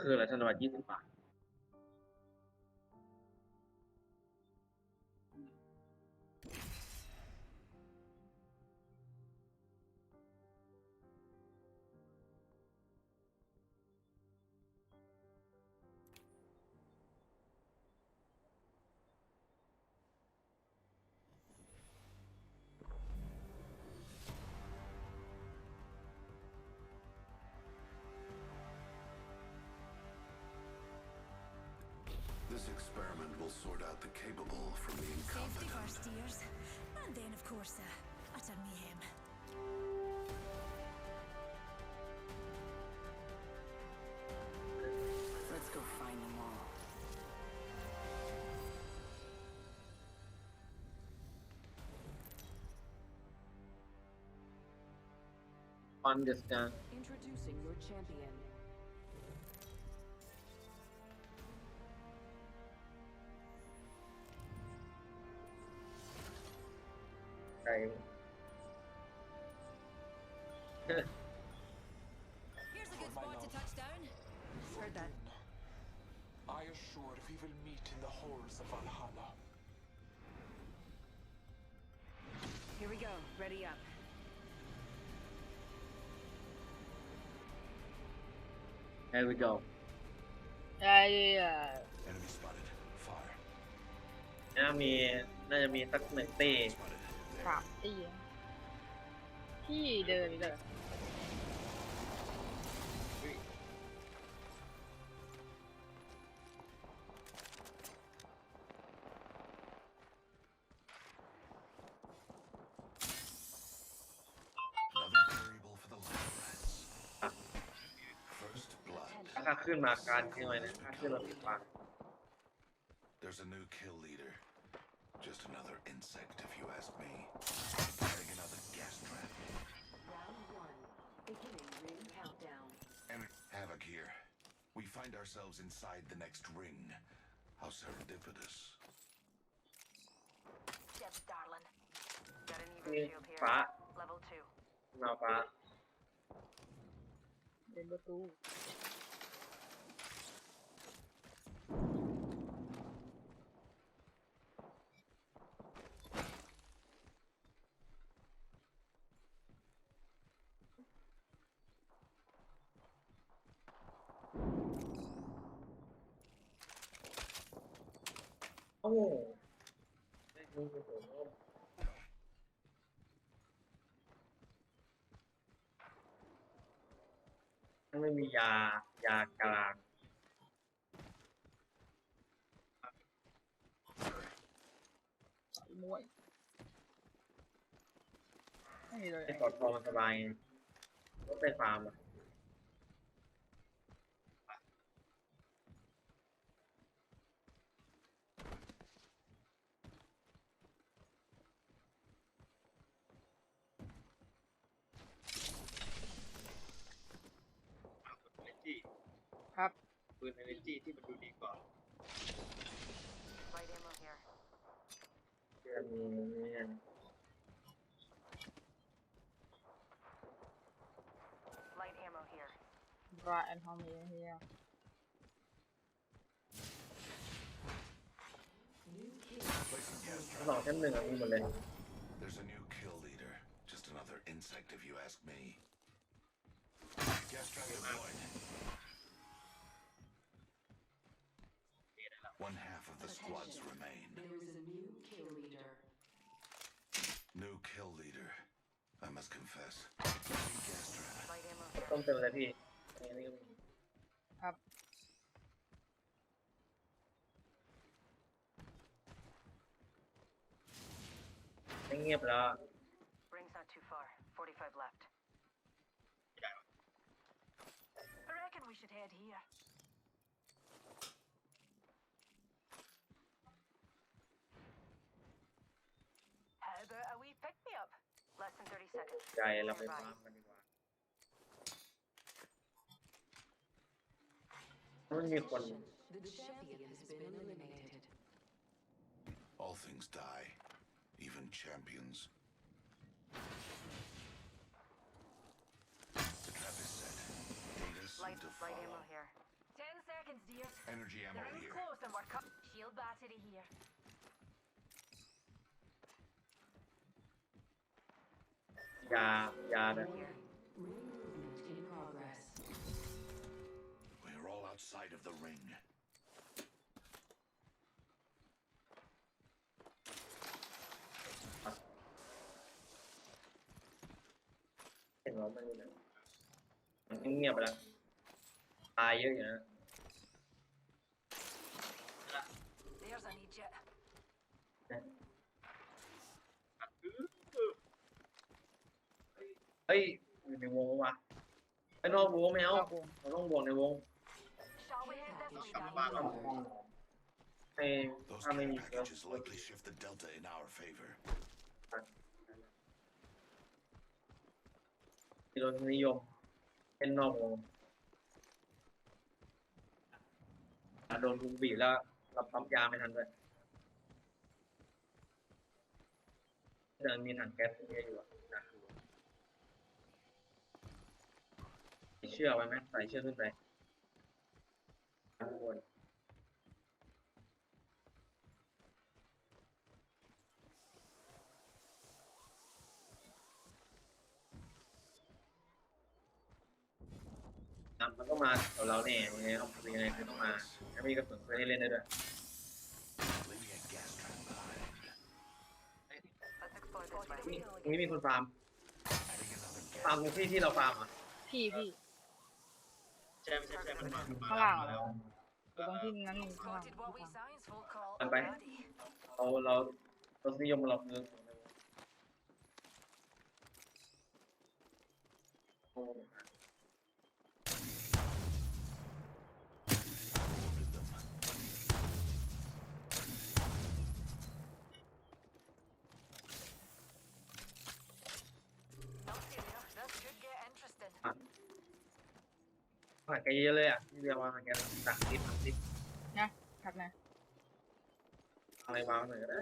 คืออะไรธนบัตรยี่สิบบาท And then, of course, uh, utter mayhem. Let's go find them all. ฟันเดสการ Introducing your champion. Here we go. Ready up. Here we go Yeah, Enemy spotted. Fire. น่ามีน่าจะมีสักหนึ่งตี Spotted. สามตีที่เดินเลย ขึ้นมาการที่ไว้นะถ้าขึ้นมาปิดปาก There's a new kill leader. Just another insect, if you ask me. Preparing another gas trap. Round one. Beginning ring countdown. And havoc here. We find ourselves inside the next ring. How serendipitous. Yes, darling. Got an นี่ even shield here. ฟ้า Level two. มาฟ้า เดินประตู โอ้ไม่รู้โอ้โหถ้าไม่มียายากลางมวยไม่มีเลยไอ้กอดคอมันสบายไงรถไฟฟ้าอะ ปืนเอเนจีที่มันดูดีกว่า Light ammo here. เดือนมีเนี่ย Light ammo here. บราแอนฮอมเฮียเฮีย Placing gas ทั้ง trap. สองชั้นหนึ่งอะมีหมดเลย There's a new kill leader. Just another insect, if you ask me. Gas trap deployed. One half of the squads remain. There is a new kill leader. New kill leader. I must confess. Placing gas trap. Light ammo here. ต้องเต็มเลยพี่อันนี้ก็มี ครับ ไม่เงียบแล้ว seconds. ใจเราไป Nearby. ฟาร์มกันดีกว่ามันมีคน The champion has been eliminated. All things die, even champions. The trap is set. Data soon Light, to light ammo follow. here. 10 seconds, dears. Energy ammo The ring's here. close and we're cut. Shield battery here. ยายาเลย Ring movement in progress. We're all outside of the ring. เห็นว่ามันอยู่ไหนมันเงียบไปแล้ว ตายเยอะอยู่นะ There's an Egypt. เฮ้ยอยู่ในวงวะไอ้นอกวงไม่เอานอกวงเราต้องบวกในวง Shall we head this way, Package Danny? in order. ให้ Those ถ้าไม่ care มีเชื้อ packages likely shift the delta in our favor. ที่รสนิยมเป็นนอกวงอะโดนลุงบีบแล้วรับปั๊มยาไม่ทันด้วยเดินมีถังแก๊สเยอะอยู่อะนะใส่เชือกไว้ไหมใส่เชือกขึ้นไปข้างบนอะมันต้องมาแถวเราแน่ยังไงต้องยังไงคือต้องมาถ้ามีกระสุนเพื่อให้เล่นได้ด้วย Leaving a gas trap behind. Let's explore this way. นี่ตรงนี้มีคนฟาร์ม Adding another ฟาร์ม gas. ตรงที่ที่เราฟาร์มอะพี่พี่ใช่ไม่ใช่ใช่มันมาข้างล่างเหรออยู่ตรงที่นั้นมีข้างล่าง Spotted what we science folk call Anh a bay. baddie. เราเรารสนิยมเราคือโอ้ หักแกเยอะเลยอะที่เรียกว่าหักแกตักดิบตักดิบพักนะอะไรวางหน่อยก็ได้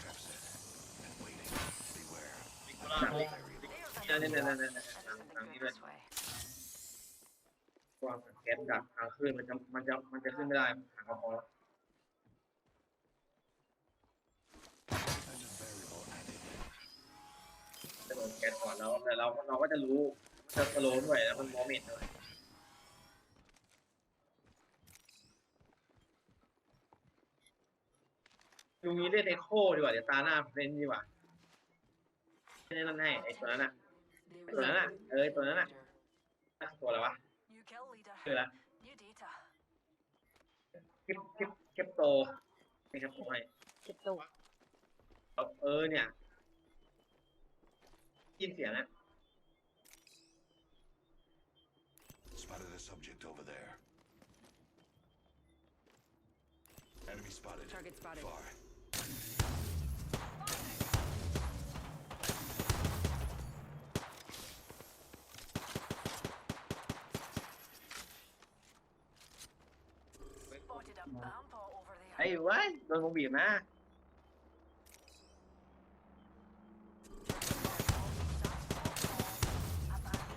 Trap set. And waiting. Beware. ตักดิบ There's นี่ an นี่นี่ Egypt. นี่นี่ This ทาง isn't ทาง good นี้ด้วย this way. วางแก๊สดักทางขึ้นมันจะมันจะมันจะขึ้นไม่ได้หางกระพอ And a variable added. จะโดนแก๊สก่อนแล้วแต่เราเราก็จะรู้จะสโลว์ด้วยแล้วมันมองไม่เห็นด้วย ยูมีเล่นเอ็โคดีกว่าเดี๋ยวตาหน้าเล่นดีกว่าไม่ได้นั่นให้ไอ้ตัวนั้นอะ There Tụi nó nè, is a ơi, tụi nó nè. leader. ตัวอะไรวะ New kill leader. ชื่ออะไร New data. คลิปคลิปคลิปโตนี่ครับผมให้เก็บตู้เอาเออเนี่ยยินเสียงนะ Spotted a subject over there. Enemy spotted. Target spotted. Far. ไอ้เว้ยโดนวงบีบนะ A baddie.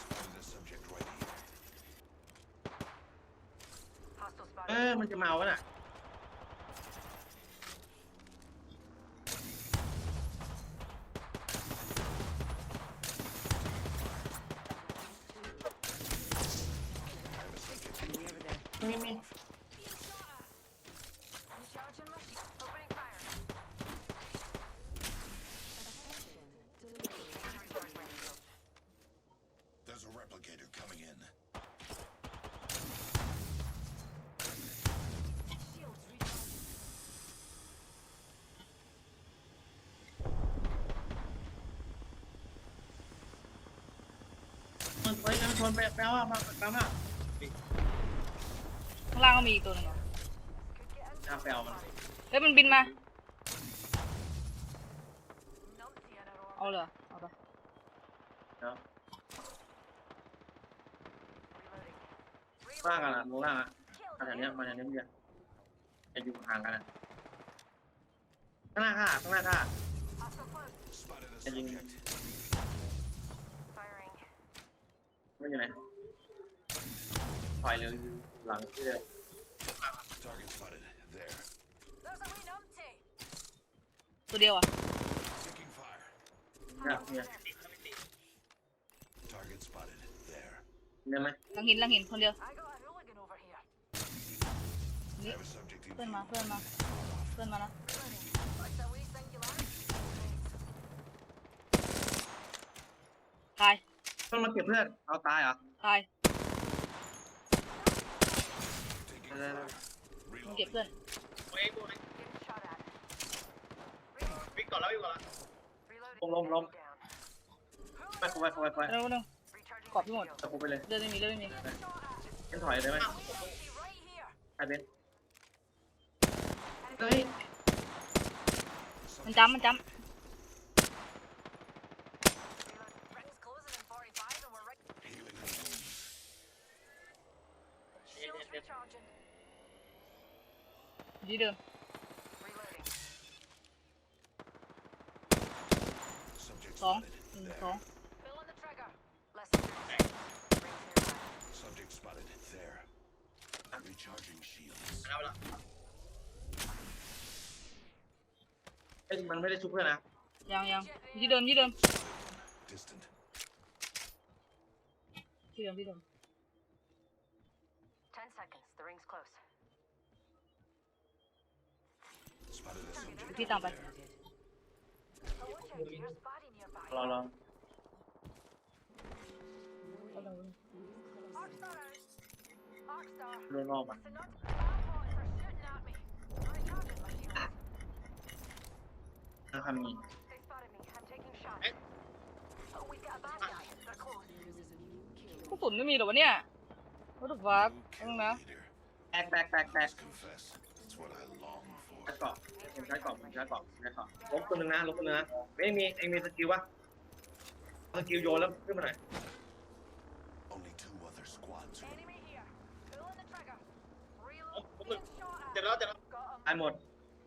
Spotted a subject right here. Hostile เอ spotted. อมันจะเมาวะน่ะ Enemy over there. มีมี Recharging my shield. Opening fire. There's a replicator coming in. Shields recharging. เฮ้ยมันชนไปแปลว่ามาแปลว่าข้างล่างก็มีอีกตัวหนึงเจ้าเปเอามันเฮ้ยมันบินมา เอาเลยเอาไปเนาะล่างกันอะลงล่างอะขนาดเนี้ย enemy. มันจะเนี้ยจะจะอยู่ห่างกันอะข้างหน้าค่ะข้างหน้าค่ะ Hostile close. Spotted a subject. มันอยู่ไหนถอยเร็วหลังที่เดิม Target spotted. There. There's a wee numpty. ตัวเดียวอะ Taking fire. เนี่ยเนี่ย Target spotted. There. เนี่ยไหมหลังหินหลังหินคนเดียว I got a hooligan over here. Have a subject in เพื่อน view. มาเพื่อนมาเพื่อนมาแล้ว What's the wee singularity? ตาย ต้องมาเก็บเพื่อนเอาตายเหรอตาย Taking No, no, no. fire. มึงเก็บ Reloading. เพื่อนเฮ้ยพวกนี้ Getting shot at. Reload. วิ่งก่อนแล้ววิ่งก่อนแล้ว Reloading. Lom, lom, lom. Down. ไปเข้าไปเข้าไปเข้าไปเร็วเร็ว Recharging Copy my one. shield. ตะปูไปเลยเดินไม่มีเดินไม่มี Shot at. ฉันถอยได้ไหม A wee numpty right here. ไอเบนเฮ้ยมันจำมันจ Reload. recharging. ำที่เดิม Reloading. Subject สอง spotted. หนึ่ง There. สอง Pulling the trigger. Less than 30 seconds. Rings nearby. Subject spotted. There. Recharging shields. เอาละเอ้ยมันไม่ได้ชุบเพื่อนนะ ยังยังที่เดิมที่เดิม Distant. ที่เดิมที่เดิม shooting at me. Recharging my shield. นะคำนี้ They spotted me. I'm taking shots. Eh? Oh, we've got a bad guy. They're close. กระสุนไม่มีเหรอวะเนี่ย what the fuck New เอา kill นะ leader. แตกแตกแตกแตก Must confess, it's what I long ใช้ for. เกาะผมใช้เกาะผมใช้เกาะใช้เกาะลบตัวหนึงนะลบตัวหนึงนะไม่มีเองมีสกิลวะสกิลโยนแล้วขึ้นมาหน่อย Only two other squads. Enemy here. Pulling the trigger. Reload. Oh, oh, Being shot เจ็บ at. แล้วเจ็บแล้ว Got ตาย him. หมด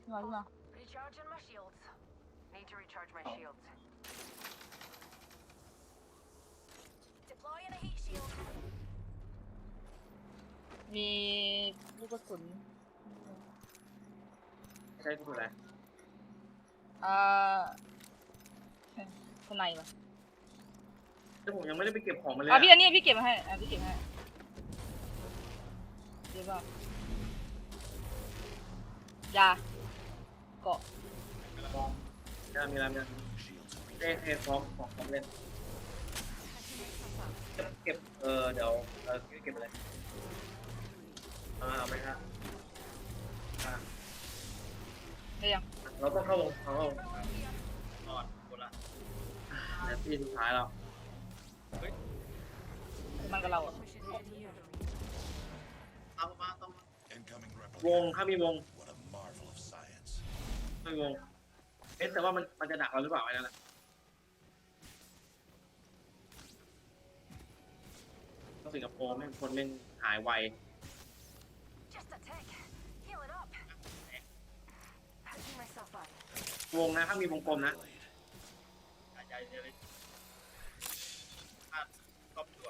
ขึ้นมาขึ้นมา Recharging my shields. Need to recharge my Oh. shields. Deploying a heat shield. มีลูกกระสุนใช้ถูกแล้วอ่าข้างในปะแต่ผมยังไม่ได้ไปเก็บของมาเลยอะอะพี่อันนี้พี่เก็บมาให้อะพี่เก็บให้เดี๋ยวป่ะยาเกาะจะมีอะไรมีอะไร Shields. เอ้ยเอ้ยพร้อมพร้อมพร้อมเล่นเก็บเก็บเออเดี๋ยวเออเก็บไปเลยเอาเอาไหมครับอะ ได้ยังเราต้องเข้าวงเข้าวงนอนคนละเดี๋ยวที่สุดท้ายแล้วมันกับเราอะเอามาต้อง Incoming วง replicator. ถ้ามีวง What a marvel of science. ไม่มีวงเอ๊ะแต่ว่ามันมันจะดักเราหรือเปล่าไอ้นั่นแหละต้องสิงคโปร์แม่งคนแม่งหายไว วงนะถ้ามีวงกลมนะใหญ่เลยอะก็ตัว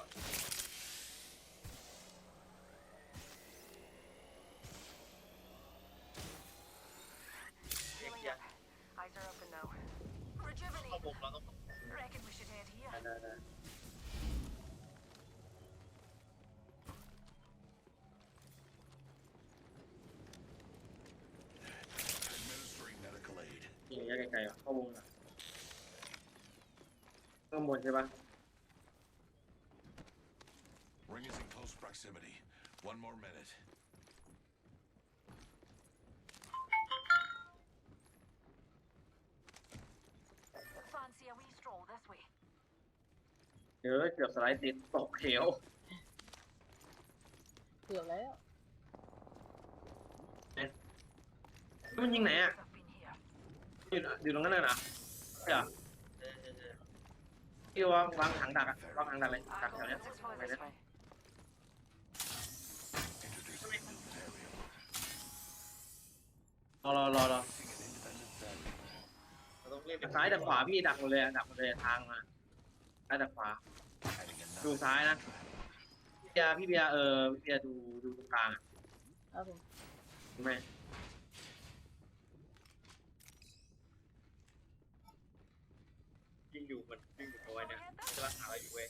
ไกลๆอะเข้าวงอะข้างบนใช่ปะ Ring is in close proximity. One more minute. Fancy a wee stroll this way. เดี๋ยวเกือบสไลด์ติดตกเขียวเกือบแล้วมันยิงไหนอะ I've been here. อยู่อยู่ตรงนั้นน่ะนะใช่เหรอที่ว่าวางถังดักอะวางถังดักเลย Ah, ดัก go, แถวเนี้ย let's explore ไป this เนี่ย way. Introducing a new variable. รอรอรอรอ Using an independent variable. ซ้ายดักขวาพี่ดักหมดเลยอะดักหมดเลยอะทางมาซ้ายดักขวา Adding a another ดูซ้ายนะพี่เบียร์พี่เบียร์เออพี่เบียร์ดูดูตรงกลางอะครับผมเห็นไหมยิง อยู่มันยิงอยู่เอาไว้เนี่ยจะรักษาอะไรอยู่เว้ย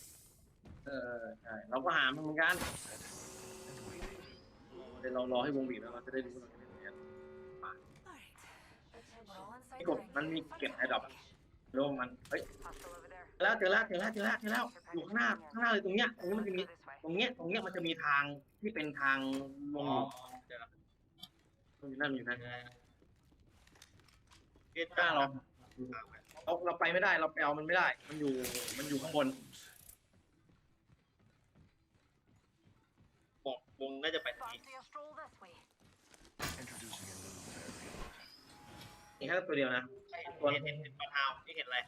เออใช่เราก็หามันเหมือนกัน set and waiting. เดี๋ยวเรารอให้วงบีบแล้วเราจะได้รู้ว่าเราจะเป็นยังไง Alright. We're all inside พี่ the กบ ring. มันมีเก็บไอ้ดอกลงมันเฮ้ย Hostile over there. เจอแล้วเจอแล้วเจอแล้วเจอแล้วเจอแล้วอยู่ข้างหน้าข้างหน้าเลยตรงเนี้ยตรงนี้มันจะมี Go this way. ตรงเนี้ยตรงเนี้ยมันจะมีทางที่เป็นทางลงอยู่นั่นอยู่นั่นเกต้าเรา เราเราไปไม่ได้เราไปเอามันไม่ได้ มันอยู่มันอยู่ข้างบนบอกวงน่าจะไปทางนี้ Fancy a stroll this way. Introducing a new variable. มีแค่ตัวเดียวนะตัวเห็นเห็นปลาทาวนี่เห็นอะไร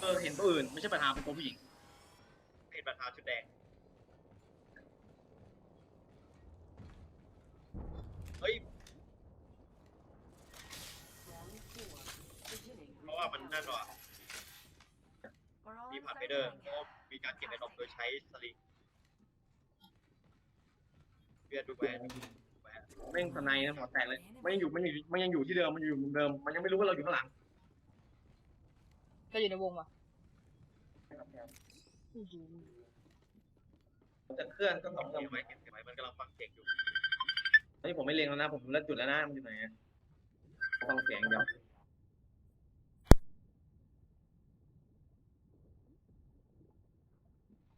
เออเห็นตัวอื่นไม่ใช่ปลาทาวเป็นตัวผู้หญิงเห็นปลาทาวชุดแดงเฮ้ย Round four. Beginning เพราะว่ามั นนั่นว่ะ We're all มีผ่าน inside ไป the เดอร์ ring. เพราะมีการเก็บไอ้ดอกโดยใช้สลิงเบียดดูแหวนแหวนแม่งสไนนะหมอแตกเลยมันยังอยู่มันอยู่มันยังอยู่ที่เดิมมันอยู่มุมเดิม มันยังไม่รู้ว่าเราอยู่ข้างหลังก็อยู่ในวงว่ะมันจะเคลื่อนก็ต้องเก็บไว้เก็บไว้มันกำลังฟังเสียงอยู่ตอนนี้ผมไม่เล็งแล้วนะ ผมเลิกจุดแล้วนะมันอยู่ไหนอะฟังเสียงเดียว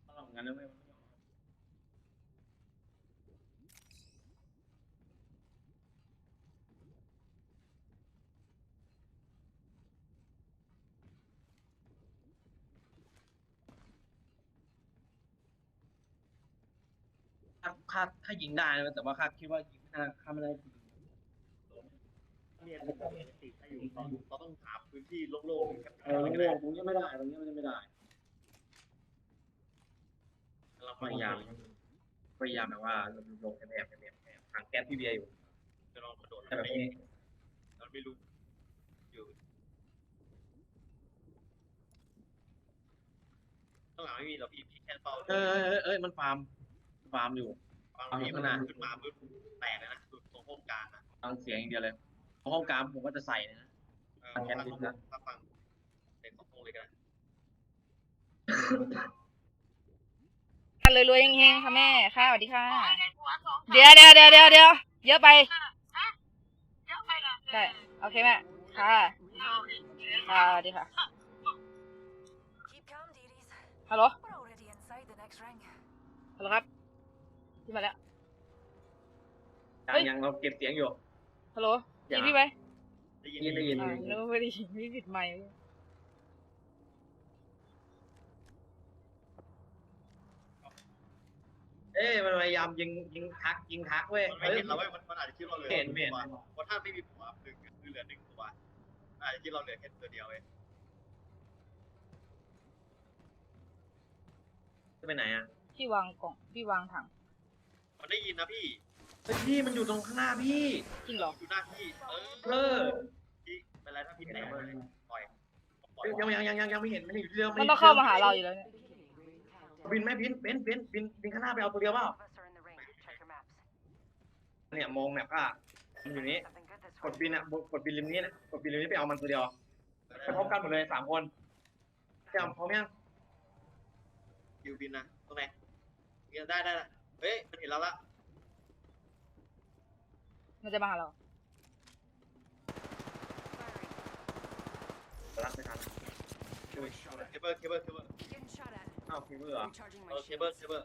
เอางั้น แล้วไม่ถ้าถ้าถ้ายิงได้นะแต่ว่าคาดคิดว่ายิงถ้าข้าไม่ได้ยิงเนี่ยเราต้องถามพื้นที่โล่งๆเออโล่งๆตรงนี้ไม่ได้ตรงนี้มันไม่ได้ เราพยายามพยายามแบบว่าลงแอบแอบแอบแอบทางแก๊สพี่เบียร์อยู่จะลองกระโดดแต่แบบนี้เราไม่รู้อยู่ข้างหลังไม่มีหรอกพี่พี่แค่เฝ้าเออเออเออมันฟาร์มฟาร์มอยู่บางทีมันขึ้นมาปุ๊บแตกเลยนะคือตรงห้องกลางนะฟังเสียงอย่างเดียวเลยตรงห้องกลางผมก็จะใส่เลยนะฟังแคปดิสนะถ้าฟังเสียงของห้องเลยก็ได้ค่ะ รวยๆเฮงๆค่ะแม่ค่ะสวัสดีค่ะ เดี๋ยวเดี๋ยวเดี๋ยวเดี๋ยวเดี๋ยวเยอะไปใช่โอเคแม่ค่ะค่ะสวัสดีค่ะ Keep calm, dearies. ฮัลโหล We're already inside the next ring. ฮัลโหลครับพี่มาแล้วยัเฮ้งยยังเราเก็บเสียงอยู่ฮัลโหลอย่ายินพี่ไหมได้ยินได้ยินอ่านึกว่าไม่ได้ยินไม่ปิดไมค์ เอ้ยมันพยายามยิงยิงทักยิงทักเว้ย มันไม่เห็นเราเว้ยมันมันอาจจะคิดเราเหลือเห็นเห็น ตัวเพราะถ้าไม่มีหัวคือคือเหลือหนึ่งตัวอาจจะคิดเราเหลือแค่ตัวเดียวเว้ยจะไปไหนอะพี่วางกล่องพี่วางถังมันได้ยินนะพี่เฮ้ยพี่มันอยู่ตรงข้างหน้าพี่จริงเหรออยู่หน้าพี่เออเออพี่เป็นไรถ้าพี่แตกเลยปล่อยปล่อยยังยังยังยังยังไม่เห็นมันอยู่ที่เดิมมันต้องเข้ามาหาเราอยู่แล้วเนี่ย beginning ring countdown. บินไหมบินบินบินบินบินข้างหน้าไปเอาตัวเดียวเปล่า All of us are in the ring. Check your maps. เนี่ยมองแมพอะมันอยู่นี้ Something good this กด way. บินอะกดบินริมนี้นะกดบินริมนี้ไปเอามันตัวเดียวไปพร้อมกันหมดเลยสามคนจะพร้อมยังคิวบินนะตรงไหนเนี่ยได้ได้ได้เฮ้ยมันเห็นเราละมันจะมาหาเรา Firing. รับไม่ทันเคเบิลเคเบิลเคเบิล Getting shot at. อ้าวฟิวเวอร์เหรอ Recharging เอ my อเคเบิล shields. เคเบิล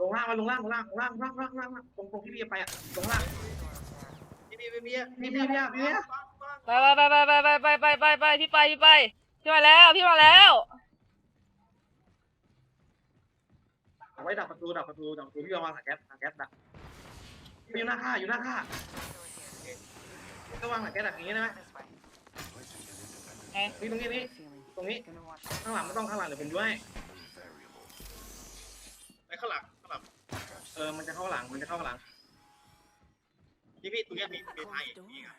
ลงล่างมาลงล่างลงล่างลงล่างล่างล่างล่างล่างตรงตรงที่พี่ไปอะลงล่าง พี่พี่พี่พี่พี่พี่พี่พี่ ไปไปไปไปไปไปไปไปไปพี่ไปพี่ไปพี่มาแล้วพี่มาแล้ว เอาไว้ดักประตูดักประตูดักประตูพี่เอามาถังแก๊สถังแก๊สดักพี่อยู่หน้าค่าอยู่หน้าค่าก็วางถังแก๊สดักอย่างงี้ได้ไหม This way. ไงนี่ตรงนี้นี่ Feeling. ตรงนี้ Gonna watch. ข้างหลังไม่ต้องข้างหลังเดี๋ยวผมช่วย New variable. ไปข้างหลังข้างหลังเออ มันจะเข้าหลัง มันจะเข้าหลัง พี่พี่ตรงเนี้ยมีมีทางอีกมีอะ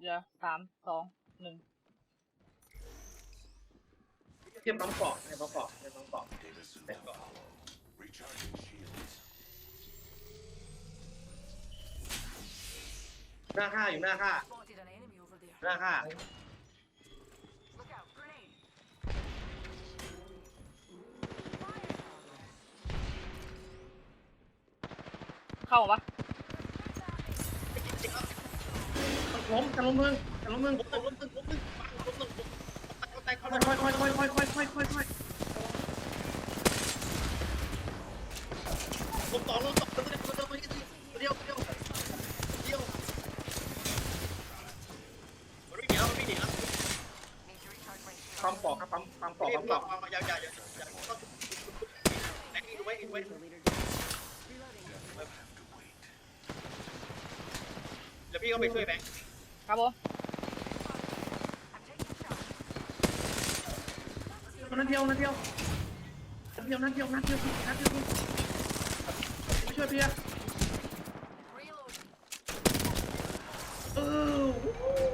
เดี๋ยวสามสองหนึ่งพี่ทียบปั๊มเกาะให้ปั๊มเกาะให้ปั๊มเกาะ Data soon to follow. Recharging shields. หน้าค่าอยู่หน้าค่า Spotted an enemy over there. หน้าค่า เข้าปะล้มจะล้มมึงจะล้มมึงล้มหนึ่งล้มหนึ่งล้มหนึ่งล้มหนึ่งล้มแตกเข้าค่อยไปค่อยค่อยค่อยค่อยค่อยค่อยค่อยค่อยล้มสองล้มสองเดียวเดียวเดียวเดียวเดียวมันไม่หนีแล้วมันไม่หนีแล้ว Need to recharge my shield. ปั๊มเกาะครับปั๊มปั๊มเกาะรีปั๊บมหลอเกาะกมามายาวๆอย่าอย่าแม็กอีกไว้อีกไว้ Kill leader. Reloading. Have to wait. แล้วพี่ก็ไปช่วยแบงค์ครับผม I'm taking shots. นัดเดียวนัดเดียวนัดเดียวนัดเดียวนัดเดียวนัดเดียวมาช่วยเพีย Reload. เออ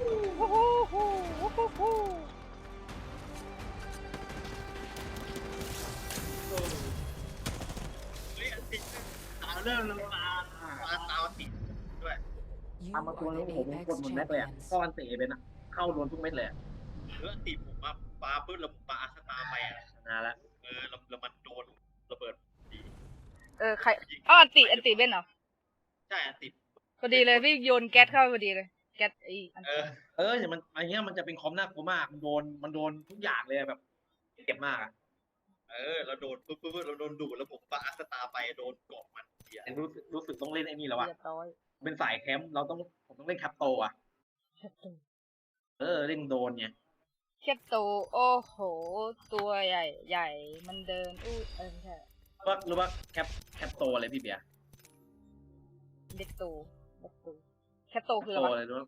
ทำมาตัว are นี้ the ผมกด Apex หมดแม็กเลยอะ champions. ก้อนเตะเป็นอะเข้าโดนทุกเม็ดเลยอะเรื่องติดผมมาปาปื้นแล้วผมปาอัสตาไปอะชนะแล้วเออแล้วแล้วมันโดนระเบิดดีเออใครอ้าวอันติอันติเป็นเหรอใช่ติดพอดีเลยพี่โยนแก๊สเข้าไปพอดีเลย แก๊สไออันเอติอเอออย่างมันอันเนี้ยมันจะเป็นคอมหน้ากลัวมากมันโดนมันโดนทุกอย่างเลยอะแบบเจ็บมากอะเออเราโดนปุ๊บปุ๊บเราโดนดูดแล้วผมปาอัสตาไปโดนเกาะมันเสียแต่รู้สึกรู้สึกต้องเล่นไอ้นี่แล้วอะเรียบร้อย เป็นสายแคมป์เราต้องผมต้องเล่นแคปโตอะแค่ตัวเออเล่นโดนไงแค่ตัวโอ้โห ตัวใหญ่ใหญ่ มันเดินอู้เออไม่ใช่รู้ว่ารู้ว่าแคปแคปโตอะไรพี่เบียร์เด็กตูเด็กตูแค่โตคือโตอะไรเลยรู้ว่า